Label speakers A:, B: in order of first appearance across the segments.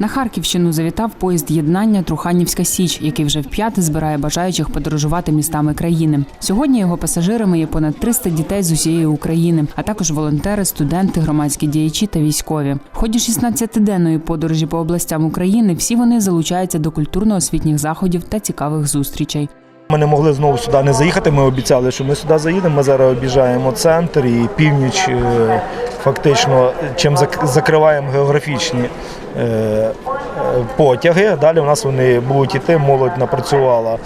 A: На Харківщину завітав поїзд єднання Труханівська Січ, який вже вп'яте збирає бажаючих подорожувати містами країни. Сьогодні його пасажирами є понад 300 дітей з усієї України, а також волонтери, студенти, громадські діячі та військові. В ході 16-денної подорожі по областям України всі вони залучаються до культурно-освітніх заходів та цікавих зустрічей.
B: Ми не могли знову сюди не заїхати. Ми обіцяли, що ми сюди заїдемо. Ми зараз об'їжджаємо центр і північ. Фактично, чим зак- закриваємо географічні е, потяги. Далі у нас вони будуть іти. Молодь напрацювала.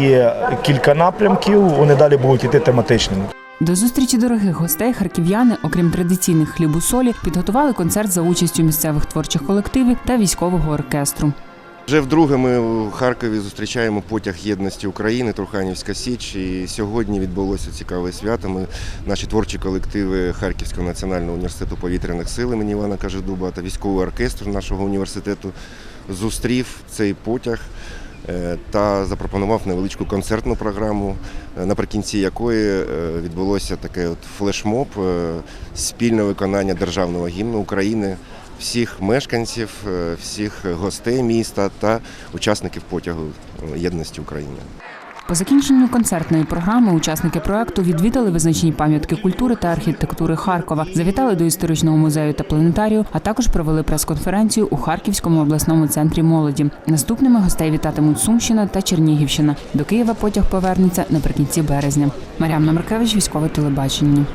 B: Є кілька напрямків. Вони далі будуть іти тематичними.
A: До зустрічі дорогих гостей харків'яни, окрім традиційних хлібу солі, підготували концерт за участю місцевих творчих колективів та військового оркестру.
C: Вже вдруге ми у Харкові зустрічаємо потяг єдності України, Труханівська Січ. І сьогодні відбулося цікаве свято. Ми, наші творчі колективи Харківського національного університету повітряних сил імені Івана Кажедуба та військовий оркестр нашого університету зустрів цей потяг е, та запропонував невеличку концертну програму, е, наприкінці якої е, відбулося таке от флешмоб, спільне виконання державного гімну України всіх мешканців, е, всіх гостей міста та учасників потягу єдності України.
A: По закінченню концертної програми учасники проекту відвідали визначні пам'ятки культури та архітектури Харкова, завітали до історичного музею та планетарію, а також провели прес-конференцію у Харківському обласному центрі молоді. Наступними гостей вітатимуть Сумщина та Чернігівщина. До Києва потяг повернеться наприкінці березня. Мар'яна Маркевич, військове телебачення.